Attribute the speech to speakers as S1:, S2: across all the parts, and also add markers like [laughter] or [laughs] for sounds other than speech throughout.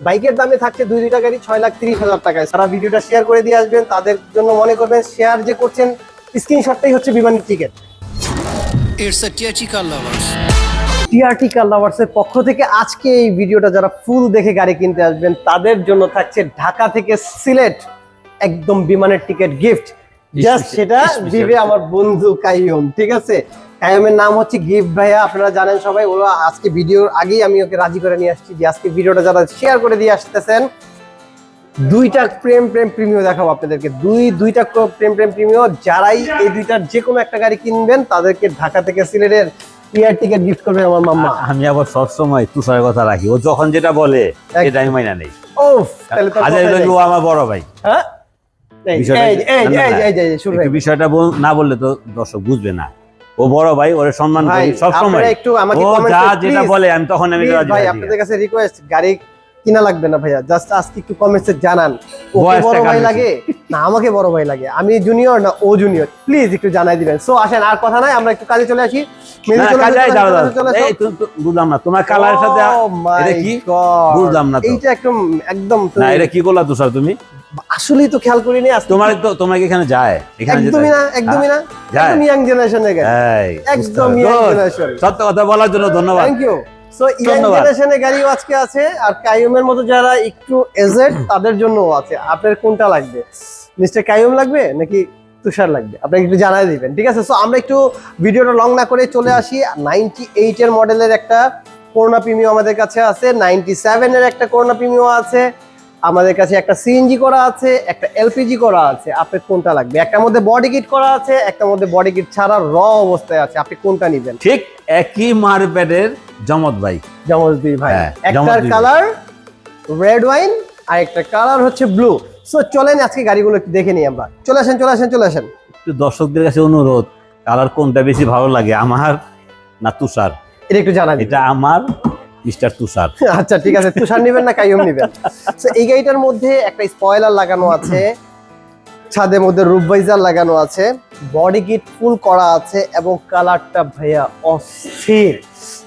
S1: বাইকের দামে থাকছে দুই দুইটা গাড়ি ছয় লাখ তিরিশ হাজার টাকায় সারা ভিডিওটা শেয়ার করে দিয়ে আসবেন তাদের জন্য মনে করবেন শেয়ার যে করছেন স্ক্রিনশটটাই হচ্ছে বিমানের ticket
S2: It's a theatrical lovers.
S1: TRT car লাভার্সের পক্ষ থেকে আজকে এই ভিডিওটা যারা ফুল দেখে গাড়ি কিনতে আসবেন তাদের জন্য থাকছে ঢাকা থেকে সিলেট একদম বিমানের টিকিট গিফট জাস্ট সেটা। দিবে আমার বন্ধু কাইয়ম ঠিক আছে কাইয়মের নাম হচ্ছে গিফট ভাইয়া আপনারা জানেন সবাই ওরা আজকে ভিডিওর আগেই আমি ওকে রাজি করে নিয়ে আসছি যে আজকে ভিডিওটা যারা শেয়ার করে দিয়ে আসতেছেন দুইটা প্রেম প্রেম প্রিমিয় দেখাবো আপনাদেরকে। দুই দুইটা প্রেম প্রেম প্রিমিয় যারাই এই দুইটার যে কোনো একটা গাড়ি কিনবেন তাদেরকে ঢাকা থেকে সিলেটের ইয়ার টিকিট গিফট করবে আমার মাম্মা।
S3: আমি আবার সবসময় তুষারের কথা রাখি। ও যখন যেটা বলে সেটা আমি মাইনা নেই।
S1: ওফ তাহলে তো নাই।
S3: ও আমার বড় ভাই।
S1: হ্যাঁ? এই
S3: বিষয়টা না বললে তো দর্শক বুঝবে না। ও বড় ভাই ওরে সম্মান করি সব সময়
S1: একটু আমাকে কমেন্ট করে
S3: যা যেটা বলে আমি তখন আমি রাজি
S1: ভাই আপনাদের কাছে রিকোয়েস্ট গাড়ি কিনা লাগবে না ভাইয়া জাস্ট আজকে একটু কমেন্টসে জানান। ওকে বড় ভাই লাগে? না আমাকে বড় ভাই লাগে। আমি জুনিয়র না ও জুনিয়র প্লিজ একটু জানাই দিবেন। সো আসেন আর কথা নাই আমরা একটু কাজে চলে আসি। মেহেদি
S3: না,
S1: চলে আসো।
S3: এই, তুমি- বুঝলাম না। তোমার কালারের সাথে
S1: Oh
S3: এটা কি? বুঝলাম না
S1: এইটা একদম একদম
S3: না এটা কি করলা তুষার তুমি?
S1: আসলেই তো খেয়াল করিনি আজকে
S3: তোমার তো তোমার এখানে যায়। এখানে
S1: একদমই না একদমই না। একদম ইয়াং জেনারেশনের একদম young
S3: পারছি। সত্য কথা বলার জন্য ধন্যবাদ।
S1: Thank you so young. জেনারেশনের গাড়িও আজকে আছে আর কাইয়ুমের মতো যারা একটু এজেড তাদের জন্যও আছে। আপনার কোনটা লাগবে? মিস্টার কাইয়ুম লাগবে নাকি তুষার লাগবে? আপনাকে একটু জানাই দিবেন ঠিক আছে? সো আমরা একটু ভিডিওটা লং না করে চলে আসি। নাইনটি এইট এর মডেলের একটা করোনা প্রিমিও আমাদের কাছে আছে নাইনটি সেভেন এর একটা করোনা প্রিমিও আছে আমাদের কাছে একটা সিএনজি করা আছে একটা এলপিজি করা আছে। আপনার কোনটা লাগবে? একটার মধ্যে বডি কিট করা আছে একটার মধ্যে বডি কিট ছাড়া র অবস্থায় আছে। আপনি কোনটা নেবেন?
S3: ঠিক একই মারপেটের জমত ভাই।
S1: জমজ দুই ভাই।
S3: হ্যাঁ,
S1: একটার
S3: জমজ।
S1: কালার রেড ওয়াইন আর একটা কালার হচ্ছে ব্লু সো চলেন আজকে গাড়িগুলো একটু দেখে নিই আমরা। চলে আসেন চলে আসেন চলে আসেন।
S3: একটু দর্শকদের কাছে অনুরোধ কালার কোনটা বেশি ভালো লাগে আমার না তুষার?
S1: এটা একটু জানা
S3: এটা আমার মিস্টার তুষার। [laughs]
S1: আচ্ছা ঠিক আছে তুষার নেবেন না কাইয়ম নেবেন। সো এই গাড়িটার মধ্যে একটা স্পয়লার লাগানো আছে ছাদের মধ্যে রুফভাইজার লাগানো আছে। বডি কিট ফুল করা আছে এবং কালারটা ভাইয়া অস্থির।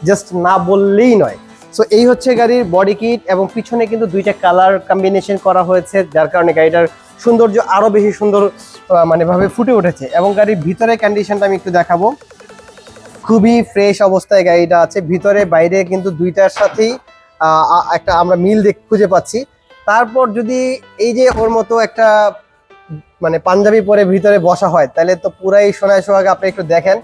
S1: জাস্ট না বললেই নয়। সো এই হচ্ছে গাড়ির বডি কিট এবং পিছনে কিন্তু দুইটা কালার কম্বিনেশন করা হয়েছে, যার কারণে গাড়িটার সৌন্দর্য আরও বেশি সুন্দর মানে ভাবে ফুটে উঠেছে এবং গাড়ির ভিতরে কন্ডিশনটা আমি একটু দেখাবো। খুবই ফ্রেশ অবস্থায় গাড়িটা আছে। ভিতরে, বাইরে কিন্তু দুইটার সাথেই একটা আমরা মিল দেখ, খুঁজে পাচ্ছি। তারপর যদি এই যে ওর মতো একটা মানে পাঞ্জাবি পরে ভিতরে বসা হয় তাহলে তো পুরাই সোনায় সোহাগ আপনি একটু দেখেন।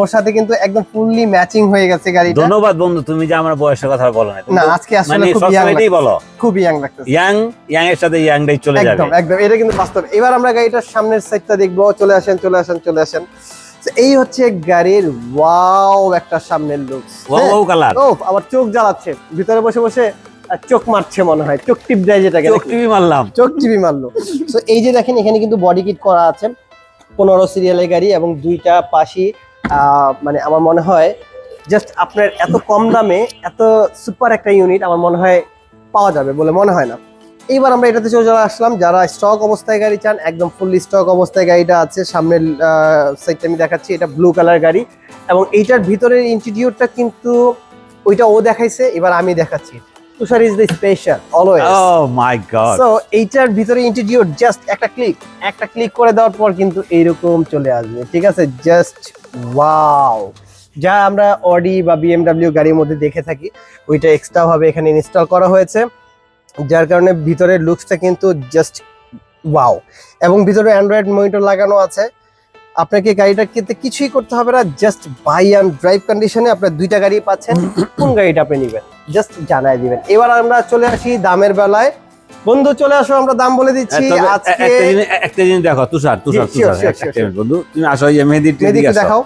S1: ওর সাথে কিন্তু একদম ফুললি ম্যাচিং হয়ে গেছে গাড়িটা।
S3: ধন্যবাদ বন্ধু তুমি যে আমার বয়সের কথা বলো না
S1: আজকে আসলে
S3: মানে
S1: খুব ইয়াং
S3: বলো।
S1: খুব ইয়াং লাগতেছে।
S3: ইয়াং ইয়াং এর সাথে ইয়াংটাই চলে যাবে।
S1: একদম একদম এটা কিন্তু বাস্তব। এবার আমরা গাড়িটার সামনের সাইডটা দেখব। চলে আসেন চলে আসেন চলে আসেন। এই হচ্ছে গাড়ির ওয়াও একটা সামনের লুক
S3: ও ও কালার
S1: ও আবার চোখ জ্বালাচ্ছে। ভিতরে বসে বসে চোখ মারছে মনে হয়। চোখ টিপ দেয় যেটাকে
S3: চোখ টিভি মারলাম।
S1: চোখ টিপি মারলো। তো এই যে দেখেন এখানে কিন্তু বডি কিট করা আছে। পনেরো সিরিয়ালের গাড়ি এবং দুইটা পাশি মানে আমার মনে হয় জাস্ট আপনার এত কম দামে এত সুপার একটা ইউনিট আমার মনে হয় পাওয়া যাবে বলে মনে হয় না। এইবার আমরা এটাতে চলে যাওয়া আসলাম। যারা স্টক অবস্থায় গাড়ি চান একদম ফুললি স্টক অবস্থায় গাড়িটা আছে। সামনের সাইডটা আমি দেখাচ্ছি এটা ব্লু কালার গাড়ি। এবং এইটার ভিতরের ইন্টিরিয়রটা কিন্তু ওইটা ও দেখাইছে এবার আমি দেখাচ্ছি। Tushar is the special always
S3: oh my god
S1: so এইটার ভিতরে ইন্টিরিয়র জাস্ট একটা ক্লিক একটা ক্লিক করে দেওয়ার পর কিন্তু এইরকম চলে আসবে ঠিক আছে? জাস্ট ওয়াও যা আমরা অডি বা বিএমডাব্লিউ গাড়ির মধ্যে দেখে থাকি ওইটা এক্সট্রা ভাবে এখানে ইনস্টল করা হয়েছে যার কারণে ভিতরের লুকসটা কিন্তু জাস্ট ওয়াও এবং ভিতরে অ্যান্ড্রয়েড মনিটর লাগানো আছে আপনাকে গাড়িটা কিনতে কিছুই করতে হবে না জাস্ট বাই অ্যান্ড ড্রাইভ কন্ডিশনে আপনার দুইটা গাড়ি পাচ্ছেন। কোন গাড়িটা আপনি নেবেন? জাস্ট জানাই দিবেন। এবার আমরা চলে আসি দামের বেলায়। বন্ধু চলে আসো আমরা দাম বলে দিচ্ছি। আজকে
S3: একটা জিনিস দেখো তুষার তুষার তুষার বন্ধু তুমি আসো এই মেহেদির
S1: এদিকে দেখাও।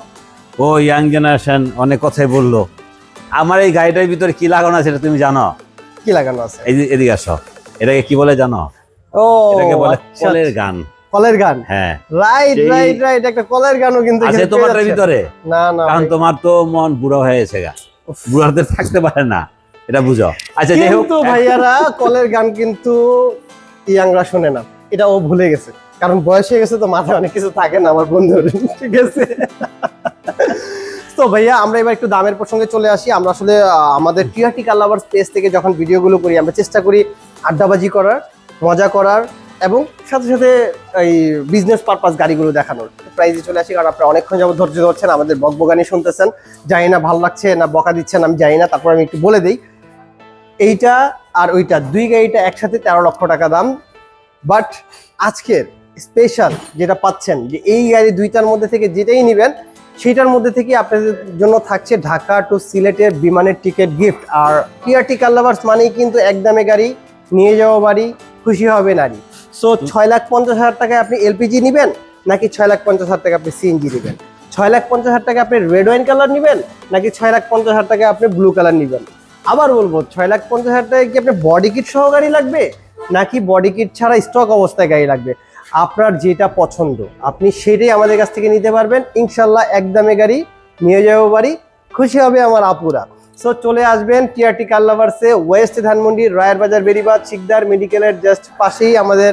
S3: ও ইয়াং জেনারেশন অনেক কথাই বলল। আমার এই গাড়িটার ভিতরে কি লাগানো আছে সেটা তুমি জানো?
S1: কি লাগানো আছে?
S3: এদিকে আসো। এটাকে কি বলে জানো?
S1: ও
S3: এটাকে বলে
S1: আচ্ছা,
S3: কলের গান।
S1: কলের গান?
S3: হ্যাঁ।
S1: রাইট রাইট রাইট একটা কলের গানও কিন্তু
S3: আছে
S1: যাচ্ছেন।
S3: ভিতরে?
S1: না না
S3: কারণ। তোমার তো মন বুড়ো হয়ে গেছে গা। বুড়াতে থাকতে পারে না। এটা বুঝো। আচ্ছা
S1: কিন্তু ভাইয়ারা কলের গান কিন্তু ইয়াংরা শোনে না। এটা ও ভুলে গেছে। কারণ বয়স হয়ে গেছে তো মাথায় অনেক কিছু থাকে না আমার বন্ধুর। ঠিক আছে? তো ভাইয়া আমরা এবার একটু দামের প্রসঙ্গে চলে আসি। আমরা আসলে আমাদের টিআরটি কালাভার স্পেস থেকে যখন ভিডিওগুলো করি আমরা চেষ্টা করি আড্ডাবাজি করার মজা করার এবং সাথে সাথে এই বিজনেস পারপাস গাড়িগুলো দেখানোর। প্রাইজে চলে আসি, কারণ আপনারা অনেকক্ষণ যাবত ধৈর্য ধরছেন, আমাদের বকবগানি শুনতেছেন। জানি না ভালো লাগছে না বকা দিচ্ছেন, আমি জানি না, তারপর আমি একটু বলে দিই। এইটা আর ওইটা, দুই গাড়িটা একসাথে তেরো লক্ষ টাকা দাম। বাট আজকের স্পেশাল যেটা পাচ্ছেন, যে এই গাড়ি দুইটার মধ্যে থেকে যেটাই নেবেন সেটার মধ্যে থেকে আপনাদের জন্য থাকছে ঢাকা টু সিলেটের বিমানের টিকিট গিফট আর টিআরটি কাল্লাভার্স মানেই কিন্তু একদমে গাড়ি নিয়ে যাওয়া বাড়ি, খুশি হবে নারী। সো ছয় লাখ পঞ্চাশ হাজার টাকায় আপনি এলপিজি নেবেন, নাকি ছয় লাখ পঞ্চাশ হাজার টাকা আপনি সিএনজি নেবেন? ছয় লাখ পঞ্চাশ হাজার টাকা আপনি রেড ওয়াইন কালার নেবেন, নাকি ছয় লাখ পঞ্চাশ হাজার টাকা আপনি ব্লু কালার নেবেন? আবার বলব, ছয় লাখ পঞ্চাশ হাজার টাকায় কি আপনি বডি কিট সহ গাড়ি লাগবে, নাকি বডি কিট ছাড়া স্টক অবস্থায় গাড়ি লাগবে? আপনার যেটা পছন্দ, আপনি সেটাই আমাদের কাছ থেকে নিতে পারবেন। ইনশাল্লাহ একদমে গাড়ি নিয়ে যাব বাড়ি। খুশি হবে আমার আপুরা। সো চলে আসবেন টিআরটি কাল্লাভার্সে ওয়েস্ট ধানমন্ডি রায়ের বাজার বেরিবাদ শিকদার মেডিকেলের জাস্ট পাশেই আমাদের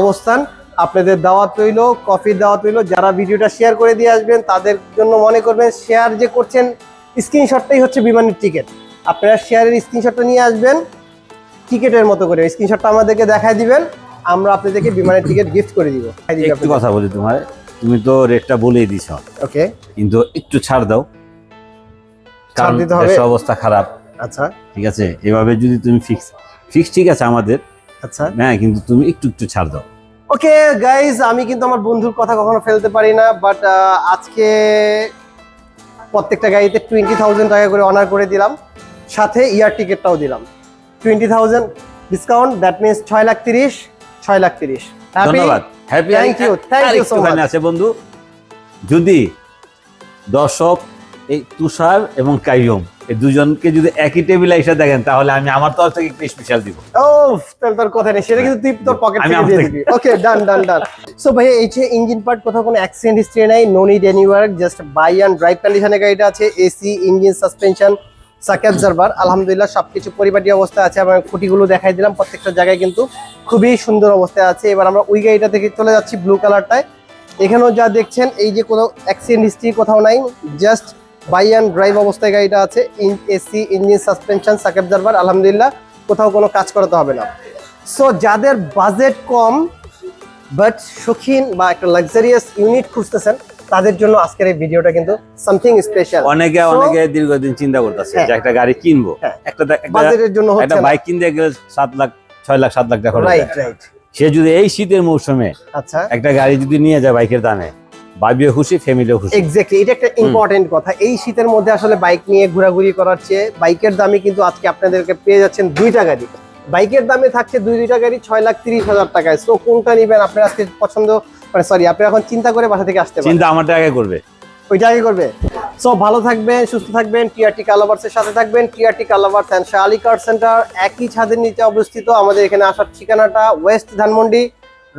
S1: অবস্থান। আপনাদের দাওয়াত রইল কফির দাওয়াত রইল। যারা ভিডিওটা শেয়ার করে দিয়ে আসবেন তাদের জন্য মনে করবেন শেয়ার যে করছেন স্ক্রিনশটটাই হচ্ছে বিমানের টিকিট আপনারা শেয়ারের স্ক্রিনশটটা নিয়ে আসবেন টিকিটের মতো করে। স্ক্রিনশটটা আমাদেরকে দেখায় দিবেন আমরা আপনাদেরকে বিমানের টিকিট গিফট করে দিব।
S3: একটু কথা বলি তোমার তুমি তো রেটটা বলেই দিছ।
S1: ওকে
S3: কিন্তু একটু ছাড় দাও। কারণ দেশের অবস্থা খারাপ।
S1: আচ্ছা।
S3: ঠিক আছে? এভাবে যদি তুমি ফিক্স ফিক্স ঠিক আছে আমাদের।
S1: আচ্ছা।
S3: হ্যাঁ কিন্তু তুমি একটু একটু ছাড় দাও।
S1: ওকে গাইজ আমি কিন্তু আমার বন্ধুর কথা কখনো ফেলতে পারি না বাট আজকে প্রত্যেকটা গাড়িতে টোয়েন্টি থাউজেন্ড টাকা করে অনার করে দিলাম। সাথে ইয়ার টিকিটটাও দিলাম। Twenty thousand discount that means ছয় লাখ তিরিশ ছয় লাখ তিরিশ?
S3: ধন্যবাদ। Happy
S1: you, thank you so much.
S3: আছে বন্ধু। যদি দর্শক এই তুষার এবং কাইয়ম। এই দুজনকে যদি একই টেবিলে এসে দেখেন তাহলে আমি আমার তরফ থেকে একটু স্পেশাল দিব।
S1: ও তাহলে তোর কথা নেই। সেটা কিন্তু তুই তোর পকেট থেকে দিয়ে দিবি। ওকে ডান ডান ডান সো ভাই এই যে ইঞ্জিন পার্ট কোথাও কোনো অ্যাক্সিডেন্ট হিস্ট্রি নাই no need any work just buy and drive কন্ডিশনে গাড়িটা আছে AC engine suspension shock absorber আলহামদুলিল্লাহ সবকিছু পরিপাটি অবস্থায় আছে এবং খুঁটিগুলো দেখাই দিলাম। প্রত্যেকটা জায়গায় কিন্তু খুবই সুন্দর অবস্থায় আছে। এবার আমরা ওই গাড়িটা থেকে চলে যাচ্ছি ব্লু কালারটায় এখানেও যা দেখছেন এই যে কোনো অ্যাক্সিডেন্ট হিস্ট্রি কোথাও নাই জাস্ট বাই অ্যান্ড ড্রাইভ অবস্থায় গাড়িটা আছে AC engine suspension shock absorber আলহামদুলিল্লাহ কোথাও কোনো কাজ করাতে হবে না। সো যাদের বাজেট কম বাট শৌখিন বা একটা লাক্সারিয়াস ইউনিট খুঁজতেছেন তাদের জন্য আজকের এই ভিডিওটা কিন্তু সামথিং স্পেশাল
S3: অনেকে অনেকে দীর্ঘদিন চিন্তা করতেছে
S1: হ্যাঁ।
S3: যে একটা গাড়ি কিনবো।
S1: হ্যাঁ।
S3: একটা
S1: বাজেটের জন্য
S3: একটা বাইক কিনতে গেলে সাত লাখ ছয় লাখ সাত লাখ টাকা
S1: রাইট রাইট
S3: সে যদি এই শীতের মৌসুমে
S1: আচ্ছা।
S3: একটা গাড়ি যদি নিয়ে যায় বাইকের দামে ভাবিও খুশি ফ্যামিলিও খুশি
S1: এক্স্যাক্টলি এটা একটা ইম্পর্টেন্ট কথা। এই শীতের মধ্যে আসলে বাইক নিয়ে ঘোরাঘুরি করার চেয়ে বাইকের দামে কিন্তু আজকে আপনাদেরকে পেয়ে যাচ্ছেন দুইটা গাড়ি বাইকের দামে থাকছে দুই দুইটা গাড়ি ছয় লাখ তিরিশ হাজার টাকায়। সো কোনটা নিবেন? আপনার আজকে পছন্দ মানে সরি আপনি এখন চিন্তা করে বাসা থেকে আসতে পারেন।
S3: চিন্তা আমারটা আগে করবে।
S1: ওইটা আগে করবে। সো ভালো থাকবেন সুস্থ থাকবেন। টিআরটি কালাভার্সের সাথে থাকবেন। টিআরটি কালাভার্স অ্যান্ড শালি কার সেন্টার একই ছাদের নিচে অবস্থিত আমাদের এখানে আসার ঠিকানাটা ওয়েস্ট ধানমন্ডি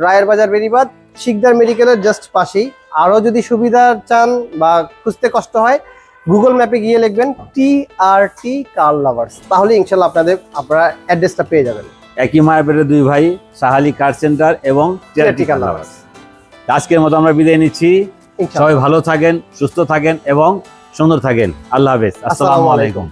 S1: রায়ের বাজার বেরিবাদ শিকদার মেডিকেলের জাস্ট পাশেই। আরও যদি সুবিধা চান বা খুঁজতে কষ্ট হয় গুগল ম্যাপে গিয়ে লিখবেন টি আর টি কার লাভার্স তাহলে ইনশাল্লাহ আপনাদের আপনারা অ্যাড্রেসটা পেয়ে যাবেন।
S3: একই মায়ের দুই ভাই সাহালি কার সেন্টার এবং
S1: টিআরটি কার লাভার্স
S3: আজকের মতো আমরা বিদায় নিচ্ছি। সবাই ভালো থাকেন সুস্থ থাকেন এবং সুন্দর থাকেন। আল্লাহ হাফেজ।
S1: আসসালামু
S3: আলাইকুম।